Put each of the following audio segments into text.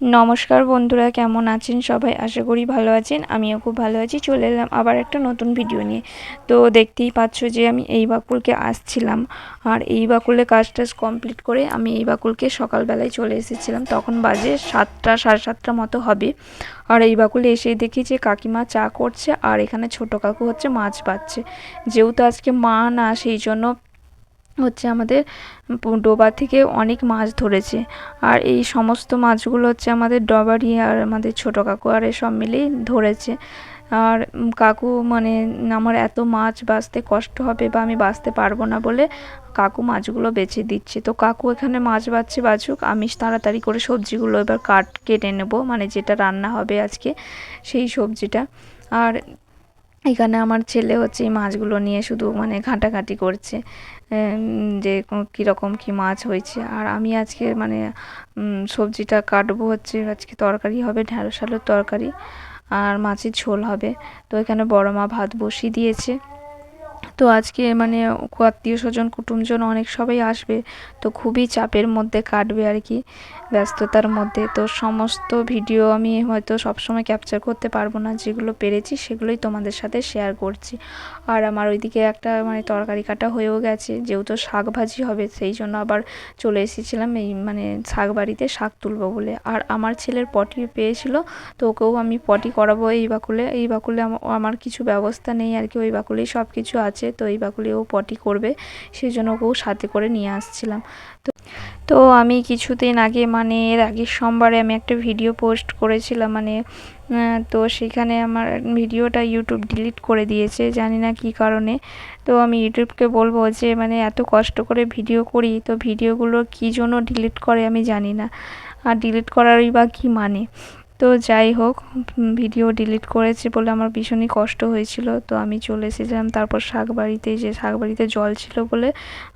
নমস্কার বন্ধুরা, কেমন আছেন সবাই? আশা করি ভালো আছেন, আমিও খুব ভালো আছি। চলে এলাম আবার একটা নতুন ভিডিও নিয়ে। তো দেখতেই পাচ্ছ যে আমি এই বাকুলকে আসছিলাম। আর এই বাকুলে কাজ টাজ কমপ্লিট করে আমি এই বাকুলকে সকালবেলায় চলে এসেছিলাম। তখন বাজে সাতটা, সাড়ে সাতটা মতো হবে। আর এই বাকুলে এসে দেখি যে কাকিমা চা করছে, আর এখানে ছোট কাকু হচ্ছে মাছ বাচ্ছে যেহেতু আজকে মা না, সেই জন্য হচ্ছে আমাদের ডোবা থেকে অনেক মাছ ধরেছে। আর এই সমস্ত মাছগুলো হচ্ছে আমাদের ডবারি আর আমাদের ছোটো কাকু আর সব মিলেই ধরেছে। আর কাকু মানে আমার এত মাছ বাছতে কষ্ট হবে বা আমি বাঁচতে পারব না বলে কাকু মাছগুলো বেছে দিচ্ছে। তো কাকু এখানে মাছ বাচ্ছে বাছুক আমি তাড়াতাড়ি করে সবজিগুলো এবার কাট, কেটে নেব। মানে যেটা রান্না হবে আজকে সেই সবজিটা। আর এখানে আমার ছেলে হচ্ছে এই মাছগুলো নিয়ে শুধু মানে ঘাঁটাঘাঁটি করছে যে কীরকম কী মাছ হয়েছে। আর আমি আজকে মানে সবজিটা কাটবো হচ্ছে, আজকে তরকারি হবে ঢ্যাঁড়স আলুর তরকারি, আর মাছের ঝোল হবে। তো এখানে বড় মা ভাত বসিয়ে দিয়েছে। তো আজকে মানে আত্মীয় স্বজন, কুটুমজন অনেক সবাই আসবে, তো খুবই চাপের মধ্যে কাটবে আর কি, ব্যস্ততার মধ্যে। তো সমস্ত ভিডিও আমি হয়তো সবসময় ক্যাপচার করতে পারব না, যেগুলো পেরেছি সেগুলোই তোমাদের সাথে শেয়ার করছি। আর আমার ওইদিকে একটা মানে তরকারি কাটা হয়েও গেছে, যেহেতু শাক ভাজি হবে, সেই জন্য আবার চলে এসেছিলাম এই মানে শাক বাড়িতে শাক তুলবো বলে। আর আমার ছেলের পটি পেয়েছিল, তো ওকেও আমি পটি করাবো এই বাকুলে এই বাকুলে আমার কিছু ব্যবস্থা নেই আর কি, ওই বাকুলেই সব কিছু আছে। তো এই বাকুলে ও পটি করবে, সেই জন্য ওকেও সাথে করে নিয়ে আসছিলাম। তো তো আমি কিছুদিন আগে মানে এর আগের সোমবারে আমি একটা ভিডিও পোস্ট করেছিলাম মানে তো সেখানে আমার ভিডিওটা ইউটিউব ডিলিট করে দিয়েছে, জানি না কী কারণে। তো আমি ইউটিউবকে বলব যে মানে এত কষ্ট করে ভিডিও করি, তো ভিডিওগুলো কী জন্য ডিলিট করে আমি জানি না। আর ডিলিট করারই বা কী মানে? তো যাই হোক, ভিডিও ডিলিট করেছে বলে আমার ভীষণই কষ্ট হয়েছিল। তো আমি চলে এসেছিলাম, তারপর শাক বাড়িতে যে শাক বাড়িতে জল ছিল বলে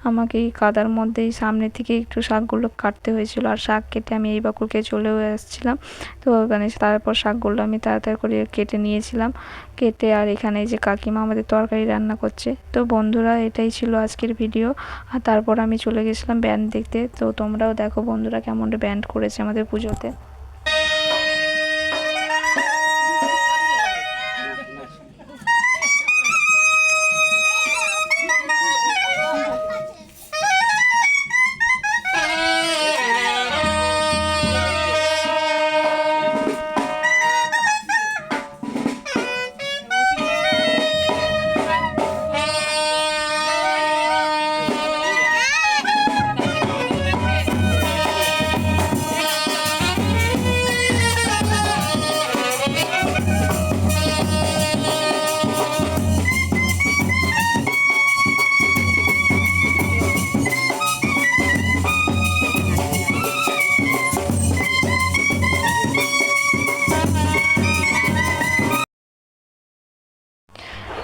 আমাকে এই কাদার মধ্যেই সামনে থেকে একটু শাকগুলো কাটতে হয়েছিল। আর শাক কেটে আমি এই বাকুরকে চলেও আসছিলাম। তো মানে তারপর শাকগুলো আমি তাড়াতাড়ি করে কেটে নিয়েছিলাম। কেটে আর এখানে যে কাকিমা আমাদের তরকারি রান্না করছে। তো বন্ধুরা, এটাই ছিল আজকের ভিডিও। আর তারপর আমি চলে গেছিলাম ব্যান্ড দেখতে। তো তোমরাও দেখো বন্ধুরা কেমন ব্যান্ড করেছে আমাদের পুজোতে।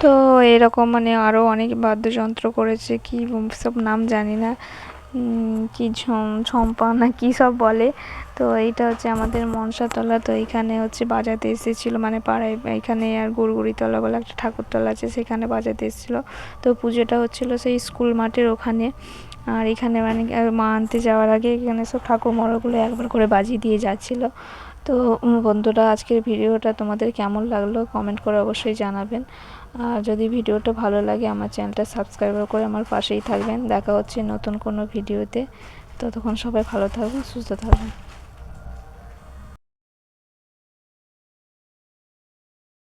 তো এরকম মানে আরও অনেক বাদ্যযন্ত্র করেছে, কি সব নাম জানি না। কি ঝম, ঝম্পা না কী সব বলে। তো এইটা হচ্ছে আমাদের মনসাতলা, তো এইখানে হচ্ছে বাজাতে এসেছিল মানে পাড়ায় এখানে আর গুড়গুড়িতলা বলে একটা ঠাকুরতলা আছে, সেখানে বাজাতে এসেছিল। তো পুজোটা হচ্ছিল সেই স্কুল মাঠের ওখানে। আর এখানে মানে মা আনতে যাওয়ার আগে এখানে সব ঠাকুর মরগুলো একবার করে বাজিয়ে দিয়ে যাচ্ছিল। তো বন্ধুরা, আজকের ভিডিওটা তোমাদের কেমন লাগল কমেন্ট করে অবশ্যই জানাবেন। আর যদি ভিডিওটা ভালো লাগে, আমার চ্যানেলটা সাবস্ক্রাইব করে আমার পাশেই থাকবেন। দেখা হচ্ছে নতুন কোনো ভিডিওতে। ততক্ষণ সবাই ভালো থাকবেন, সুস্থ থাকবেন।